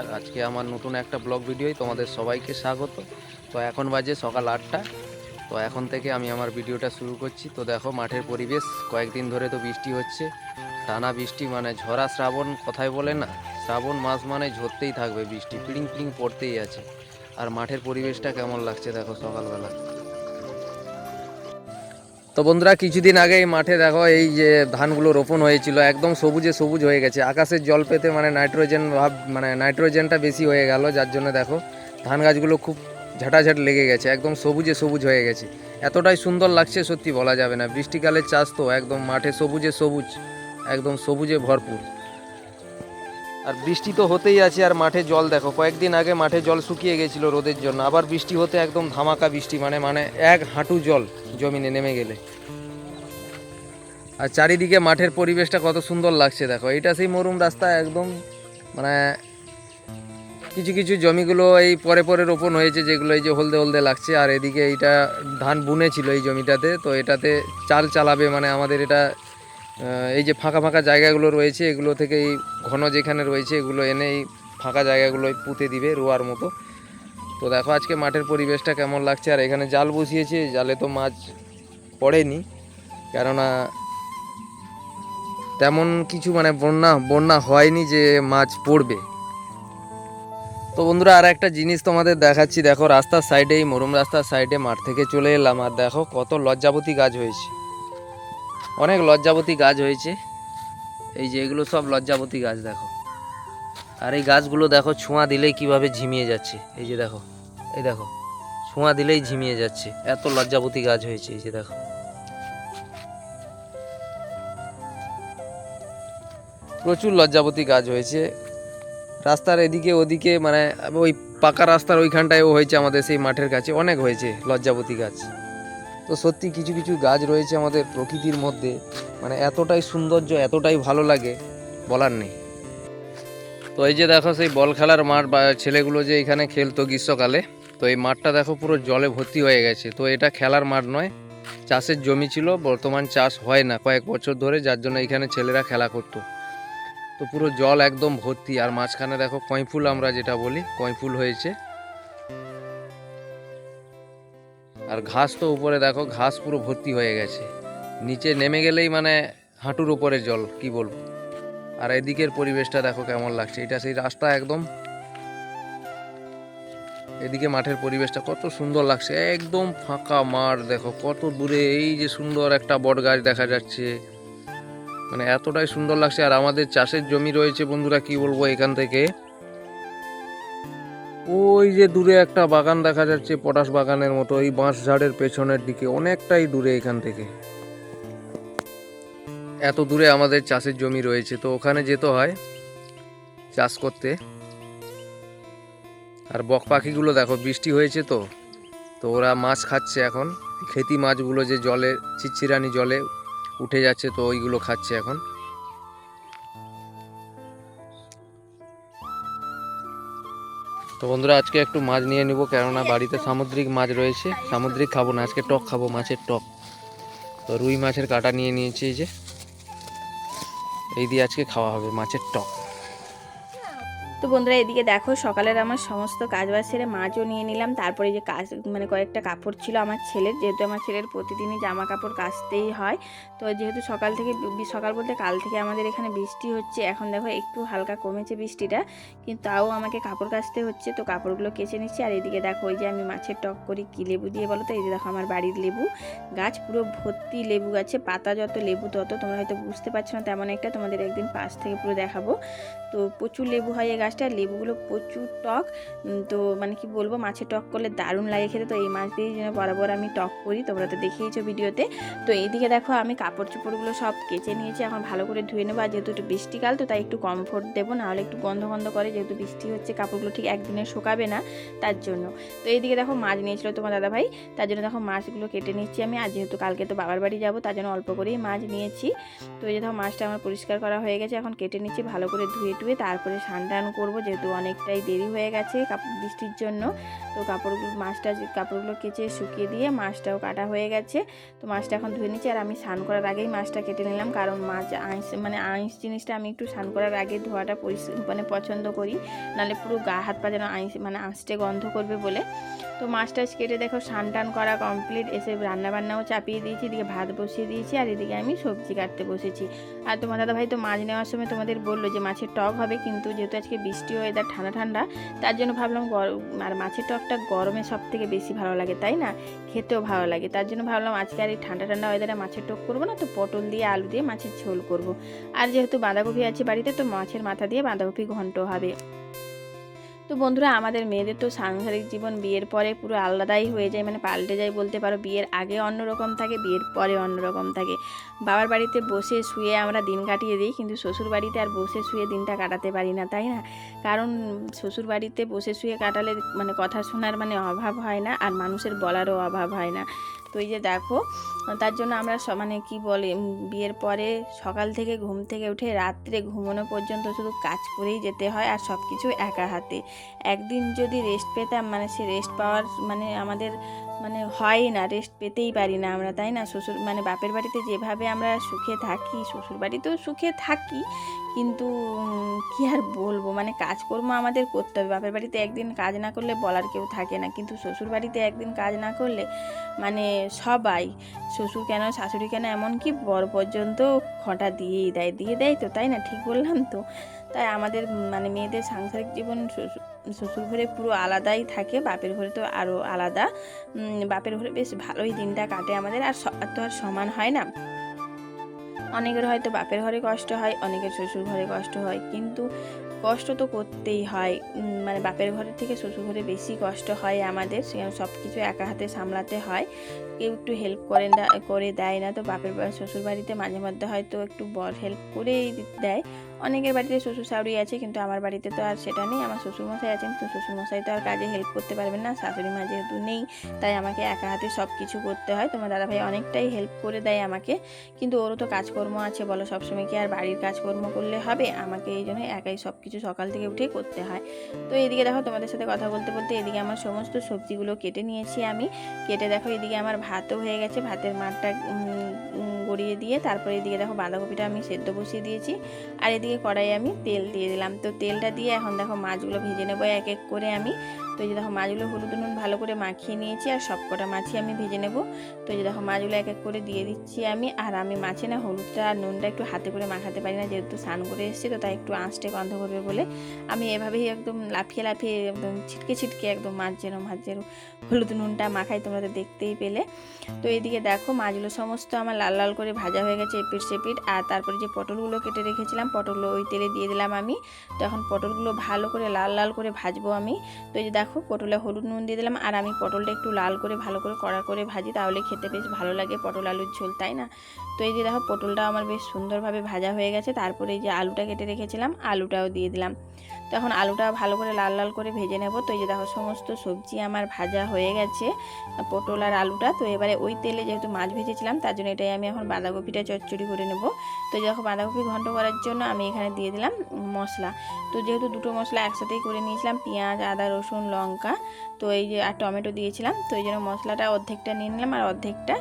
আর আজকে আমার নতুন একটা ব্লগ ভিডিওই তোমাদের সবাইকে স্বাগত। তো এখন বাজে সকাল আটটা। তো এখন থেকে আমি আমার ভিডিওটা শুরু করছি। তো দেখো, মাঠের পরিবেশ, কয়েকদিন ধরে তো বৃষ্টি হচ্ছে। টানা বৃষ্টি মানে ঝরা শ্রাবণ, কথায় বলে না। শ্রাবণ মাস মানে ঝরতেই থাকবে বৃষ্টি, পিড়িং পিড়িং পড়তেই আছে। আর মাঠের পরিবেশটা কেমন লাগছে দেখো সকালবেলা? তো বন্ধুরা, কিছুদিন আগে এই মাঠে দেখো, এই যে ধানগুলো রোপণ হয়েছিল, একদম সবুজে সবুজ হয়ে গেছে। আকাশের জল পেতে মানে নাইট্রোজেন ভাব মানে নাইট্রোজেনটা বেশি হয়ে গেল, যার জন্য দেখো, ধান গাছগুলো খুব ঝাঁটাঝাট লেগে গেছে, একদম সবুজে সবুজ হয়ে গেছে। এতটাই সুন্দর লাগছে, সত্যি বলা যাবে না। বৃষ্টিকালের চাষ তো একদম মাঠে সবুজে সবুজ, একদম সবুজে ভরপুর। আর বৃষ্টি তো হতেই আছে, আর মাঠে জল দেখো, কয়েকদিন আগে মাঠে জল শুকিয়ে গেছিল রোদের জন্য, আবার বৃষ্টি হতে একদম ধামাকা বৃষ্টি মানে মানে এক হাঁটু জল জমিনে নেমে গেলে। আর চারিদিকে মাঠের পরিবেশটা কত সুন্দর লাগছে দেখো এটা সেই মরুম রাস্তা একদম মানে কিছু কিছু জমিগুলো এই পরে পরে রোপণ হয়েছে, যেগুলো এই যে হলদে হলদে লাগছে, আর এদিকে এইটা ধান বুনে ছিল এই জমিটাতে, তো এটাতে চাল চালাবে মানে আমাদের এটা এই যে ফাঁকা ফাঁকা জায়গাগুলো রয়েছে, এগুলো থেকে এই ঘন যেখানে রয়েছে, এগুলো এনে এই ফাঁকা জায়গাগুলো পুঁতে দিবে রোয়ার মতো। তো দেখো আজকে মাঠের পরিবেশটা কেমন লাগছে, আর এখানে জাল বসিয়েছে, জালে তো মাছ পড়েনি। কেননা তেমন কিছু মানে বন্যা বন্যা হয়নি যে মাছ পড়বে। তো বন্ধুরা, আর একটা জিনিস তোমাদের দেখাচ্ছি। দেখো রাস্তার সাইডে এই, মরুম রাস্তার সাইডে মাঠ থেকে চলে এলাম, আর দেখো কত লজ্জাবতী গাছ হয়েছে। অনেক লজ্জাবতী গাছ হয়েছে। এই যে এগুলো সব লজ্জাবতী গাছ, দেখো। আর এই গাছগুলো, দেখো, ছোঁয়া দিলেই কীভাবে ঝিমিয়ে যাচ্ছে। এই যে দেখো, এই দেখো, ছোঁয়া দিলেই ঝিমিয়ে যাচ্ছে। এত লজ্জাবতী গাছ হয়েছে, এই যে দেখো। প্রচুর লজ্জাবতী গাছ হয়েছে। রাস্তার এদিকে ওদিকে মানে ওই পাকা রাস্তার ওইখানটায়ও হয়েছে আমাদের সেই মাঠের কাছে। অনেক হয়েছে লজ্জাবতী গাছ। তো সত্যি কিছু কিছু গাছ রয়েছে আমাদের প্রকৃতির মধ্যে। মানে এতটাই সৌন্দর্য, এতটাই ভালো লাগে বলার নেই। তো এই যে দেখো সেই বল খেলার মাঠ বা ছেলেগুলো যে এখানে খেলতো গ্রীষ্মকালে, তো এই মাঠটা দেখো পুরো জলে ভর্তি হয়ে গেছে। তো এটা খেলার মাঠ নয়, চাষের জমি ছিল, বর্তমান চাষ হয় না কয়েক বছর ধরে, যার জন্য এখানে ছেলেরা খেলা করতো। তো পুরো জল একদম ভর্তি, আর মাঝখানে দেখো কইফুল আমরা যেটা বলি, কইফুল হয়েছে। আর ঘাস তো উপরে দেখো, ঘাস পুরো ভর্তি হয়ে গেছে। নিচে নেমে গেলেই মানে হাঁটুর উপরে জল, কি বলব? আর এদিকের পরিবেশটা দেখো কেমন লাগছে। এটা সেই রাস্তা একদম। এদিকে মাঠের পরিবেশটা কত সুন্দর লাগছে। একদম ফাঁকা মাঠ দেখো, কত দূরে এই যে সুন্দর একটা বট গাছ দেখা যাচ্ছে। মানে এতটাই সুন্দর লাগছে। আর আমাদের চাষের জমি রয়েছে বন্ধুরা, কি বলব এখান থেকে? ওই যে দূরে একটা বাগান দেখা যাচ্ছে, পটাশ বাগানের মতো। এই বাঁশ ঝাড়ের পেছনের দিকে, অনেকটাই দূরে এখান থেকে। এত দূরে আমাদের চাষের জমি রয়েছে, তো ওখানে যেতে হয় চাষ করতে। আর বক পাখিগুলো দেখো, বৃষ্টি হয়েছে তো তো ওরা মাছ খাচ্ছে এখন। খেতি মাছগুলো যে জলে চিচ্ছিরানি জলে উঠে যাচ্ছে, তো ওইগুলো খাচ্ছে এখন। তো বন্ধুরা, আজকে একটু মাছ নিয়ে নিব, কেননা বাড়িতে সামুদ্রিক মাছ রয়েছে। সামুদ্রিক খাব না, আজকে টক খাব, মাছের টক। তো রুই মাছের কাটা নিয়ে নিয়েছি যে। এই দিয়ে আজকে খাওয়া হবে মাছের টক। তো বন্ধুরা, এদিকে দেখো, সকালের আমার সমস্ত কাজবাজ সেরে মাছও নিয়ে নিলাম। তারপরে যে কাজ মানে কয়েকটা কাপড় ছিল আমার ছেলের, যেহেতু আমার ছেলের প্রতিদিনই জামা কাপড় কাচতেই হয়। তো যেহেতু সকাল থেকে সকাল বলতে কাল থেকে আমাদের এখানে বৃষ্টি হচ্ছে, এখন দেখো একটু হালকা কমেছে বৃষ্টিটা, কিন্তু তাও আমাকে কাপড় কাচতে হচ্ছে, তো কাপড়গুলো কেচে নিচ্ছি। আর এদিকে দেখো, ওই যে আমি মাছের টক করি, কী লেবু দিয়ে বলো তো? এই যে দেখো আমার বাড়ির লেবু গাছ, পুরো ভর্তি লেবু গাছে, পাতা যত লেবু তত, তোমরা হয়তো বুঝতে পারছ না, তেমন একটা তোমাদের একদিন পাশ থেকে পুরো দেখাবো। তো প্রচুর লেবু হয় এই গাছটা আর লেবুগুলো প্রচুর টক। তো মানে কি বলব, মাছের টক করলে দারুণ লাগে খেতে। তো এই মাছ দিয়েই যেন বরাবর আমি টক করি, তোমরা তো দেখেইছো ভিডিওতে। তো এইদিকে দেখো, আমি কাপড় চোপড়গুলো সব কেচে নিয়েছি। এখন ভালো করে ধুয়ে নেব। আর যেহেতু একটু বৃষ্টিকাল, তো তাই একটু কমফোর্ট দেবো। নাহলে একটু গন্ধ গন্ধ করে, যেহেতু বৃষ্টি হচ্ছে, কাপড়গুলো ঠিক একদিনে শুকাবে না, তার জন্য। তো এইদিকে দেখো, মাছ নিয়েছিল তোমার দাদা ভাই তার জন্য দেখো, মাছগুলো কেটে নিচ্ছি আমি। আর যেহেতু কালকে তো বাবার বাড়ি যাব, তার জন্য অল্প করেই মাছ নিয়েছি। তো এই যে দেখো, মাছটা আমার পরিষ্কার করা হয়ে গেছে। এখন কেটে নিচ্ছি, ভালো করে ধুয়ে টুয়ে, তারপরে স্নান টান করব, যেহেতু অনেকটাই দেরি হয়ে গেছে বৃষ্টির জন্য। তো কাপড়গুলো, মাছটা কাপড়গুলো কেচে শুকিয়ে দিয়ে মাছটাও কাটা হয়ে গেছে। তো মাছটা এখন ধুয়ে নিচ্ছি, আর আমি স্নান করার আগেই মাছটা কেটে নিলাম, কারণ মাছ আইস মানে আইস জিনিসটা আমি একটু স্নান করার আগে ধোয়াটা মানে পছন্দ করি। নাহলে পুরো গা, হাত পা যেন আইস মানে আঁচটে গন্ধ করবে বলে। তো মাছটা কেটে দেখো, স্নান টান করা কমপ্লিট এসে রান্না বান্নাও চাপিয়ে দিয়েছি, এদিকে ভাত বসিয়ে দিয়েছি, আর এদিকে আমি সবজি কাটতে বসেছি। আর তোমার দাদা ভাই তো মাছ নেওয়ার সময় তোমাদের বলল যে মাছের টক হবে, কিন্তু যেহেতু আজকে বৃষ্টি ওয়েদার ঠান্ডা ঠান্ডা, তার জন্য ভাবলাম গরম আর মাছের টকটা গরমে সব থেকে বেশি ভালো লাগে, তাই না? খেতেও ভালো লাগে। তার জন্য ভাবলাম আজকে আর এই ঠান্ডা ঠান্ডা ওয়েদারে মাছের টক করব না, তো পটল দিয়ে, আলু দিয়ে মাছের ঝোল করব। আর যেহেতু বাঁধাকপি আছে বাড়িতে, তো মাছের মাথা দিয়ে বাঁধাকপি ঘন্ট হবে। তো বন্ধুরা, আমাদের মেয়েদের তো সাংসারিক জীবন বিয়ের পরে পুরো আলাদাই হয়ে যায় মানে পাল্টে যায় বলতে পারো। বিয়ের আগে অন্যরকম থাকে, বিয়ের পরে অন্যরকম থাকে। বাবার বাড়িতে বসে শুয়ে আমরা দিন কাটিয়ে দিই, কিন্তু শ্বশুর বাড়িতে আর বসে শুয়ে দিনটা কাটাতে পারি না, তাই না? কারণ শ্বশুর বাড়িতে বসে শুয়ে কাটালে মানে কথা শোনার মানে অভাব হয় না, আর মানুষের বলারও অভাব হয় না। তো এই যে দেখো, তার জন্য আমরা মানে কি বলে বিয়ের পরে সকাল থেকে ঘুম থেকে উঠে রাত্রে ঘুমানো পর্যন্ত শুধু কাজ করেই যেতে হয় আর সব কিছু একা হাতে। একদিন যদি রেস্ট পেতাম মানে সে রেস্ট পাওয়ার মানে আমাদের মানে হয় না রেস্ট পেতেই পারি না আমরা, তাই না? শ্বশুর মানে বাপের বাড়িতে যেভাবে আমরা সুখে থাকি, শ্বশুর বাড়িতেও সুখে থাকি, কিন্তু কি আর বলব? মানে কাজকর্ম আমাদের করতে হবে। বাপের বাড়িতে একদিন কাজ না করলে বলার কেউ থাকে না। কিন্তু শ্বশুর বাড়িতে একদিন কাজ না করলে মানে সবাই, শ্বশুর কেন, শাশুড়ি কেন, এমনকি বর পর্যন্ত খঁটা দিয়েই দেয়, দিয়ে দেয় তো, তাই না? ঠিক বললাম তো। তাই আমাদের মানে মেয়েদের সাংসারিক জীবন শ্বশুর শ্বশুর ঘরে পুরো আলাদাই থাকে, বাপের ঘরে তো আরও আলাদা। বাপের ঘরে বেশ ভালোই দিনটা কাটে আমাদের, আর তো আর সমান হয় না। অনেকের হয়তো বাপের ঘরে কষ্ট হয়, অনেকের শ্বশুর ঘরে কষ্ট হয়, কিন্তু কষ্ট তো করতেই হয়। মানে বাপের ঘরের থেকে শ্বশুর ঘরে বেশি কষ্ট হয় আমাদের, সেখানে সব কিছু একা হাতে সামলাতে হয়। কেউ একটু হেল্প করে করে দেয় না, তো বাপের শ্বশুর বাড়িতে মাঝে মধ্যে হয়তো একটু বর হেল্প করেই দেয়। অনেকের বাড়িতে শ্বশুর শাশুড়ি আছে, কিন্তু আমার বাড়িতে তো আর সেটা নেই। আমার শ্বশুরমশাই আছেন, তো শ্বশুরমশাই তো আর কাজে হেল্প করতে পারবেন না। শাশুড়ি মা যেহেতু নেই, তাই আমাকে একা হাতে সব কিছু করতে হয়। তোমার দাদাভাই অনেকটাই হেল্প করে দেয় আমাকে। কিন্তু ওরও তো কাজকর্ম আছে, বলো সবসময় কি আর বাড়ির কাজকর্ম করলে হবে? আমাকে এই জন্য একাই সব কিছু সকাল থেকে উঠে করতে হয়। তো এদিকে দেখো, তোমাদের সাথে কথা বলতে বলতে এদিকে আমার সমস্ত সবজিগুলো কেটে নিয়েছি আমি। কেটে দেখো, এদিকে আমার ভাতও হয়ে গেছে। ভাতের মাঠটা গড়িয়ে দিয়ে তারপরে এদিকে দেখো বাঁধাকপিটা আমি সেদ্ধ বসিয়ে দিয়েছি। আর এদিকে কড়াইয়ে আমি তেল দিয়ে দিলাম। তো তেলটা দিয়ে এখন দেখো মাছগুলো ভেজে নেব, এক এক করে আমি তো এই যে দেখো মাছগুলো হলুদ নুন ভালো করে মাখিয়ে নিয়েছি আর সব কটা মাছই আমি ভেজে নেব। তো এই যে দেখো মাছগুলো এক এক করে দিয়ে দিচ্ছি আমি। আর আমি মাছে না হলুদটা আর নুনটা একটু হাতে করে মাখাতে পারি না, যেহেতু স্নান করে এসেছি তো তাই একটু আঁচটে গন্ধ করবে বলে। আমি এভাবেই একদম লাফিয়ে লাফিয়ে একদম ছিটকে ছিটকে একদম মাছ যেন মাছ যেন হলুদ নুনটা মাখাই তোমরা তো দেখতেই পেলে। তো এইদিকে দেখো মাছগুলো সমস্ত আমার লাল লাল করে ভাজা হয়ে গেছে এপিট সেপিট। আর তারপরে যে পটলগুলো কেটে রেখেছিলাম, পটলগুলো ওই তেলে দিয়ে দিলাম আমি। তো এখন পটলগুলো ভালো করে লাল লাল করে ভাজবো আমি। তো এই যে দেখো পটলে হলুদ নুন দিয়ে দিলাম। আর আমি পটলটা একটু লাল করে, ভালো করে কড়া করে ভাজি, তাহলে খেতে বেশ ভালো লাগে পটল আলুর ঝোল, তাই না? তো এই যে দেখো পটলটা আমার বেশ সুন্দরভাবে ভাজা হয়ে গেছে। তারপরে এই যে আলুটা কেটে রেখেছিলাম, আলুটাও দিয়ে দিলাম। তো এখন আলুটা ভালো করে লাল লাল করে ভেজে নেব। তো এই যে দেখো, সমস্ত সবজি আমার ভাজা হয়ে গেছে, পটল আর আলুটা। তো এবারে ওই তেলে যেহেতু মাছ ভেজেছিলাম, তার জন্য এটাই আমি এখন বাঁধাকপিটা চচ্চড়ি করে নেব। তো এই দেখো, বাঁধাকপি ঘন্ট করার জন্য আমি এখানে দিয়ে দিলাম মশলা। তো যেহেতু দুটো মশলা একসাথেই করে নিয়েছিলাম, পেঁয়াজ, আদা, রসুন লঙ্কা, তো এই যে, আর টমেটো দিয়েছিলাম, তো এই জন্য মশলাটা অর্ধেকটা নিয়ে নিলাম আর অর্ধেকটা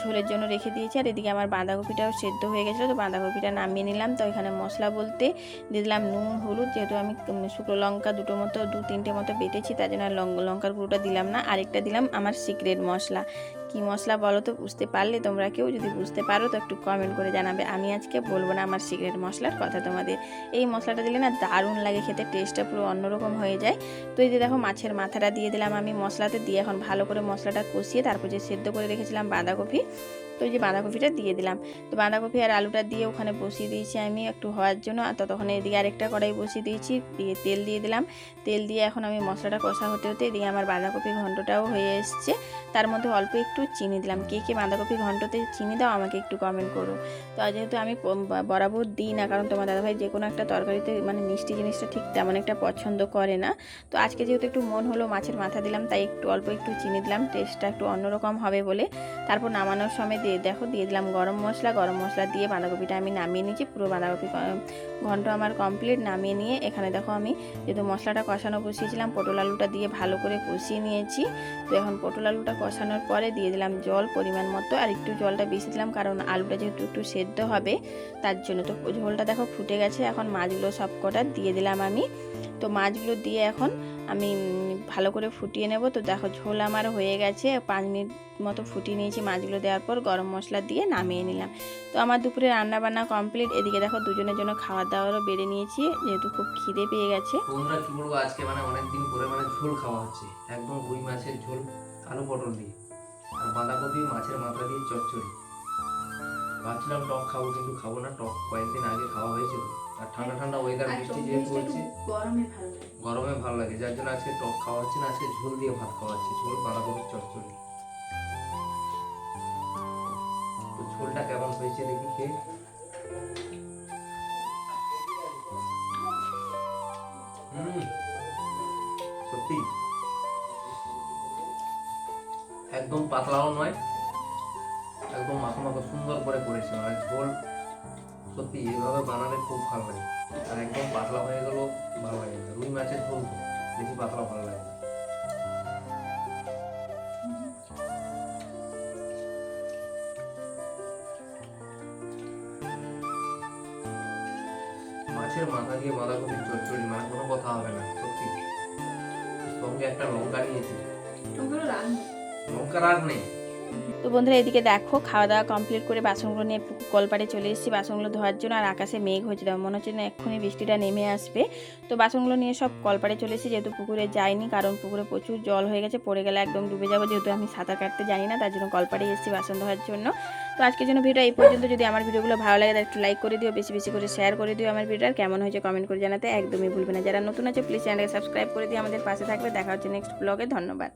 ঝোলের জন্য রেখে দিয়েছি। আর এদিকে আমার বাঁধাকপিটাও সেদ্ধ হয়ে গেছিল, তো বাঁধাকপিটা নামিয়ে নিলাম। তো এখানে মশলা বলতে দিয়ে দিলাম নুন, হলুদ, যেহেতু আমি শুকনো লঙ্কা দুটো মতো, দু তিনটে মতো বেটেছি, তার জন্য আর লঙ্কার গুঁড়োটা দিলাম না। আরেকটা দিলাম আমার সিক্রেট মশলা। কি মশলা বলো তো, বুঝতে পারলে তোমরা কেউ যদি বুঝতে পারো তো একটু কমেন্ট করে জানাবে। আমি আজকে বলব না আমার সিগারেট মশলার কথা তোমাদের। এই মশলাটা দিলে না দারুণ লাগে খেতে টেস্টটা পুরো অন্যরকম হয়ে যায়। তো এই যে দেখো মাছের মাথাটা দিয়ে দিলাম আমি মশলাতে, দিয়ে এখন ভালো করে মশলাটা কষিয়ে তারপর যে সেদ্ধ করে রেখেছিলাম বাঁধাকপি তো এই যে বাঁধাকপিটা দিয়ে দিলাম। তো বাঁধাকপি আর আলুটা দিয়ে ওখানে বসিয়ে দিয়েছি আমি একটু হওয়ার জন্য। আর ততক্ষণে এদিকে আরেকটা কড়াই বসিয়ে দিয়েছি, দিয়ে তেল দিয়ে দিলাম। তেল দিয়ে এখন আমি মশলাটা কষা হতে হতে এদিকে আমার বাঁধাকপি ঘন্টটাও হয়ে এসছে। তার মধ্যে অল্প একটু চিনি দিলাম। কে কে বাঁধাকপি ঘন্টতে চিনি দাও আমাকে একটু কমেন্ট করো। তো যেহেতু আমি বরাবর দিই না, কারণ তোমার দাদাভাই যে কোনো একটা তরকারিতে মানে মিষ্টি জিনিসটা ঠিক তেমন একটা পছন্দ করে না। তো আজকে যেহেতু একটু মন হলো, মাছের মাথা দিলাম, তাই একটু অল্প একটু চিনি দিলাম। টেস্টটা একটু অন্যরকম হবে বলে। তারপর নামানোর সময় দিয়ে, দেখো দিয়ে দিলাম গরম মশলা। গরম মশলা দিয়ে বাঁধাকপিটা আমি নামিয়ে নিয়েছি। পুরো বাঁধাকপি ঘন্ট আমার কমপ্লিট নামিয়ে নিয়ে এখানে দেখো আমি যেহেতু মশলাটা কষানো বসিয়েছিলাম, পটল আলুটা দিয়ে ভালো করে কষিয়ে নিয়েছি। তো এখন পটল আলুটা কষানোর পরে দিয়ে দিলাম জল পরিমাণ মতো। আর একটু জলটা বেশি দিলাম কারণ আলুটা যেহেতু একটু সেদ্ধ হবে, তার জন্য তো ঝোলটা দেখো ফুটে গেছে। এখন মাছগুলো সব কটা দিয়ে দিলাম আমি। তো মাছগুলো দিয়ে এখন আমি ভালো করে ফুটিয়ে নেব। তো দেখো ঝোল আমার হয়ে গেছে। পাঁচ মিনিট মতো ফুটিয়ে নিয়েছি মাছগুলো দেওয়ার পর গরম মশলা দিয়ে নামিয়ে নিলাম। তো আমার দুপুরে রান্না বান্না কমপ্লিট। এদিকে দেখো দুজনের জন্য খাওয়া দাওয়ারও বেড়ে নিয়েছি। যেহেতু খুব খিদে পেয়ে গেছে। আজকে মানে অনেকদিন মানে ঝোল খাওয়া হচ্ছে। একদম রুই মাছের ঝোল, আলু পটল দিয়ে। আর বাঁধাকপি, মাছের মাথা দিয়ে চচ্চড়ি। ভাবছিলাম টক খাব, কিন্তু খাব না। টক কয়েকদিন আগে খাওয়া হয়েছে তো। আর ঠান্ডা ঠান্ডা ওয়েদার বৃষ্টি যেহেতু হচ্ছে গরমে ভালো লাগে। গরমে ভালো লাগে যার জন্য আজকে টক খাওয়া হচ্ছে না আজকে ঝোল দিয়ে ভাত খাওয়া হচ্ছে ঝোল বাঁধাকপির চচ্চড়ি। তো ঝোলটা কেমন হয়েছে দেখি খেয়ে। সত্যি। একদম পাতলাও নয় একদম মাখো মাখো সুন্দর করে করেছে মানে ঝোল সত্যি এইভাবে বানালে খুব ভালো লাগে। আর একদম পাতলা হয়ে গেলেও ভালো লাগে। না রুই মাছের ঝোল তো বেশি পাতলা ভালো লাগে না। মাছের মাথা দিয়ে বাঁধাকপির চচ্চড়ি মানে কোনো কথা হবে না সত্যি। সঙ্গে একটা লঙ্কা নিয়েছি। লঙ্কা রাগ নেই। তো বন্ধুরা, এদিকে দেখো খাওয়া দাওয়া কমপ্লিট করে বাসনগুলো নিয়ে কলপাড়ে চলে এসেছি। বাসনগুলো ধোয়ার জন্য আর আকাশে মেঘ হয়েছে তো মনে হচ্ছে না এক্ষুনি বৃষ্টিটা নেমে আসবে। তো বাসনগুলো নিয়ে সব কলপাড়ে চলে এসেছি, যেহেতু পুকুরে যাইনি, কারণ পুকুরে প্রচুর জল হয়ে গেছে, পড়ে গেলে একদম ডুবে যাব, যেহেতু আমি সাঁতার কাটতে জানি না, তার জন্য কলপাড়ে এসেছি বাসন ধোয়ার জন্য। তো আজকের জন্য ভিডিও এই পর্যন্ত। যদি আমার ভিডিওগুলো ভালো লাগে একটু লাইক করে দিও, বেশি বেশি করে শেয়ার করে দিও আমার ভিডিও আর কেমন হয়েছে কমেন্ট করে জানাতে একদমই ভুলবে না। যারা নতুন আছে প্লিজ চ্যানেলকে সাবস্ক্রাইব করে দিয়ে আমাদের পাশে থাকবে। দেখা হচ্ছে নেক্সট ব্লগে ধন্যবাদ।